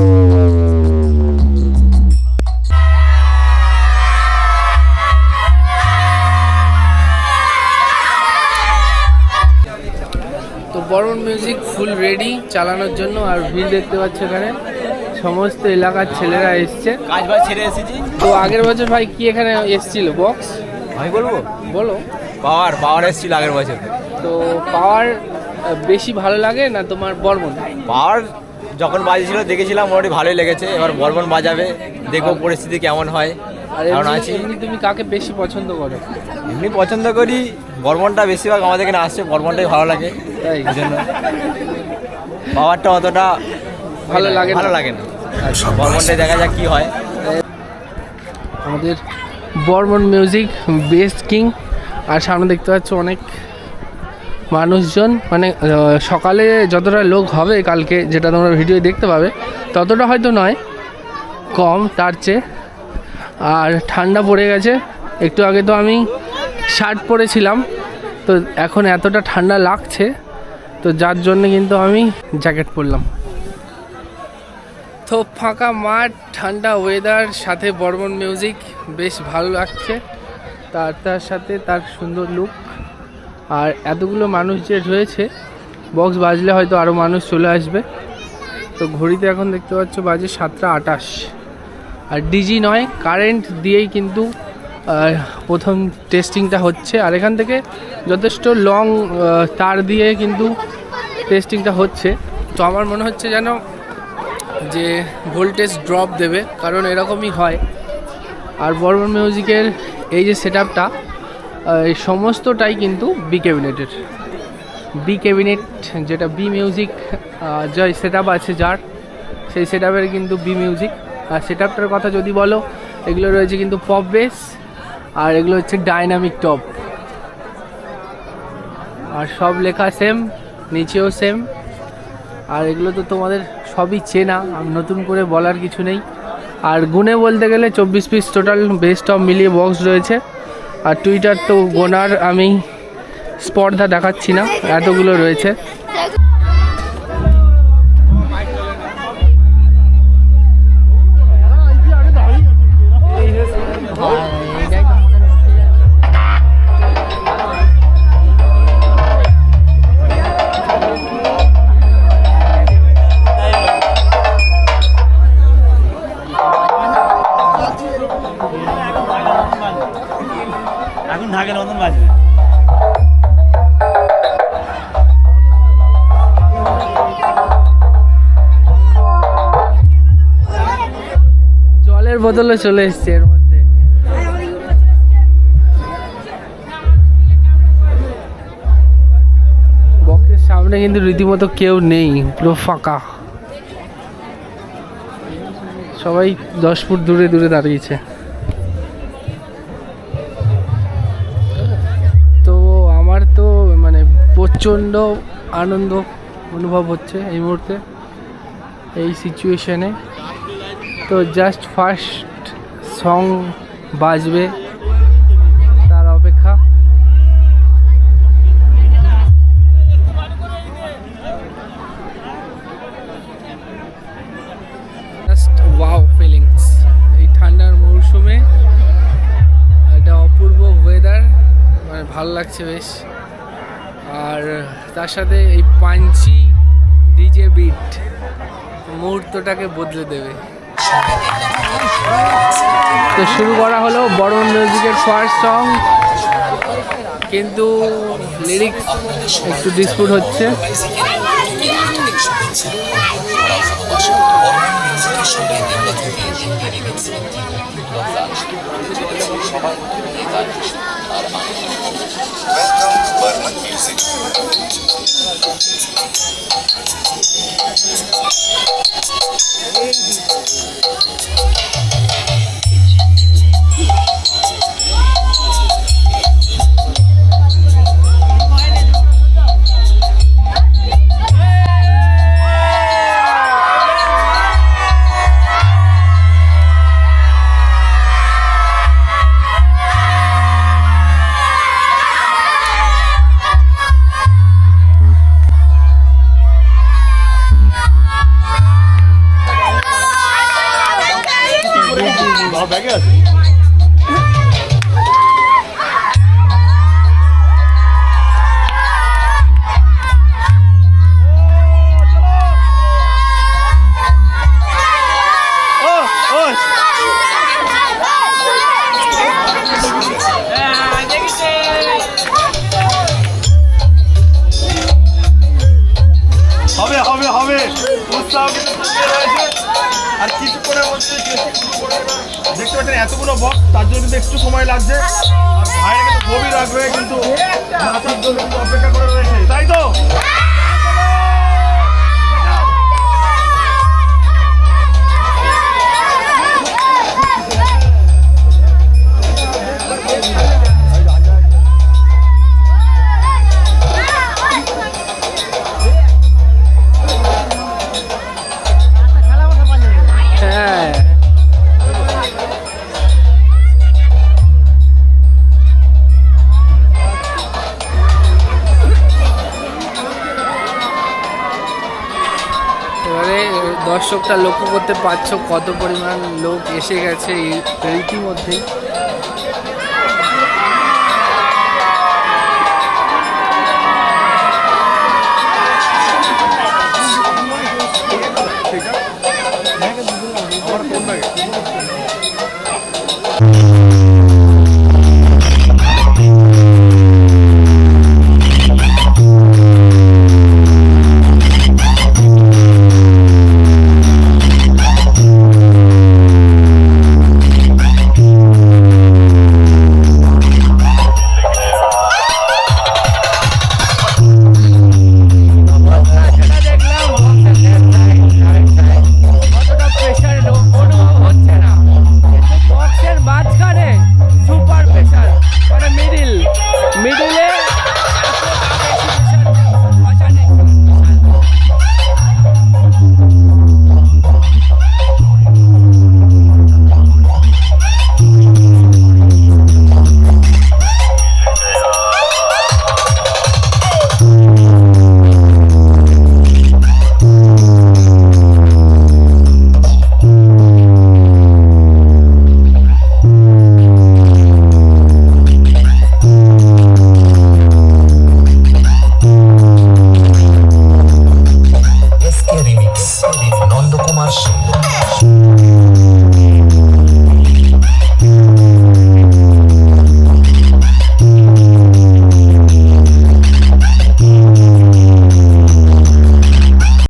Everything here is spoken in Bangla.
তো বরণ মিউজিক ফুল রেডি চালানোর জন্য আর ভিড় দেখতে পাচ্ছ এখানে। সমস্ত এলাকার ছেলেরা এসছে। কাজ বাজ ছেড়ে এসেছি। তো আগের বছর ভাই কি এখানে এসছিল? বক্স আমি বলব? বলো। পাওয়ার পাওয়ার এসেছিল আগের বছর। তো পাওয়ার বেশি ভালো লাগে না তোমার বর্মন? পাওয়ার যখন বাজেছিল দেখেছিলাম মোটামুটি ভালোই লেগেছে। এবার বর্মন বাজাবে দেখব পরিস্থিতি কেমন হয়। কারণ আছি। এমনি তুমি কাকে বেশি পছন্দ করো? এমনি পছন্দ করি বর্মনটা বেশিরভাগ আমাদের এখানে আসছে বর্মনটাই ভালো লাগে। তাই? জন্য। পাওয়ারটা অতটা ভালো লাগে না? ভালো লাগে না। বর্মনটাই দেখা যাক কি হয়। আমাদের বর্মন মিউজিক বেস্ট কিং আর সামনে দেখতে পাচ্ছ অনেক মানুষজন মানে সকালে যতটা লোক হবে কালকে যেটা তোমরা ভিডিও দেখতে পাবে, ততটা হয়তো নয়, কম তার চেয়ে। আর ঠান্ডা পড়ে গেছে, একটু আগে তো আমি শার্ট পরেছিলাম, তো এখন এতটা ঠান্ডা লাগছে, তো যার জন্য কিন্তু আমি জ্যাকেট পরলাম। তো ফাঁকা মাঠ, ঠান্ডা ওয়েদার সাথে বর্মন মিউজিক বেশ ভালো লাগছে। তার তার সাথে তার সুন্দর লুক আর এতগুলো মানুষ যে রয়েছে বক্স বাজলে হয়তো আরও মানুষ চলে আসবে। তো ঘড়িতে এখন দেখতে পাচ্ছ বাজে সাতটা আটাশ। আর ডিজি নয় কারেন্ট দিয়েই কিন্তু প্রথম টেস্টিংটা হচ্ছে। আর এখান থেকে যথেষ্ট লং তার দিয়ে কিন্তু টেস্টিংটা হচ্ছে। তো আমার মনে হচ্ছে যেন যে ভোল্টেজ ড্রপ দেবে, কারণ এরকমই হয়। আর বর্মন মিউজিকের এই যে সেট এই সমস্তটাই কিন্তু বি ক্যাবিনেটের বি ক্যাবিনেট যেটা বি মিউজিক যে সেট আছে যার, সেই সেট কিন্তু বি মিউজিক আর সেট কথা যদি বলো, এগুলো রয়েছে কিন্তু পপ বেস আর এগুলো হচ্ছে ডাইনামিক টপ আর সব লেখা সেম নিচেও সেম আর এগুলো তো তোমাদের সবই চেনা নতুন করে বলার কিছু নেই। আর গুণে বলতে গেলে চব্বিশ পিস টোটাল বেস্ট অফ মিলিয়ে বক্স রয়েছে। আর টুইটার তো গোনার আমি স্পর্ধা দেখাচ্ছি না এতগুলো রয়েছে। ঢাকের মতন বাজবে। জলের বোতলে চলে এসছে এর মধ্যে। বক্সের সামনে কিন্তু রীতিমতো কেউ নেই, পুরো ফাঁকা। সবাই দশ ফুট দূরে দূরে দাঁড়িয়েছে। প্রচণ্ড আনন্দ অনুভব হচ্ছে এই মুহূর্তে, এই সিচুয়েশানে তো জাস্ট ফার্স্ট সং বাজবে তার অপেক্ষা। জাস্ট ওয়াও ফিলিংস এই ঠান্ডার মৌসুমে একটা অপূর্ব ওয়েদার মানে ভালো লাগছে বেশ। আর তার সাথে এই পাঞ্চি ডিজে বিট মুহূর্তটাকে বদলে দেবে। তো শুরু করা হলো বড় মিউজিকের ফার্স্ট সং কিন্তু লিরিক্স একটু ডিসপুট হচ্ছে। Welcome to Burman Music. Thank উৎসাহ কিন্তু তুঙ্গে রয়েছে। আর কিছুক্ষণের মধ্যে দেখতে পাচ্ছেন এতগুলো বক্স তার জন্য কিন্তু একটু সময় লাগছে। আর ভাইরা কিন্তু গভীর আগ্রহে কিন্তু নাচার জন্য কিন্তু অপেক্ষা করে রয়েছে। তাই তো? দর্শকটা লক্ষ্য করতে পারছ কত পরিমাণ লোক এসে গেছে রীতিমধ্যেই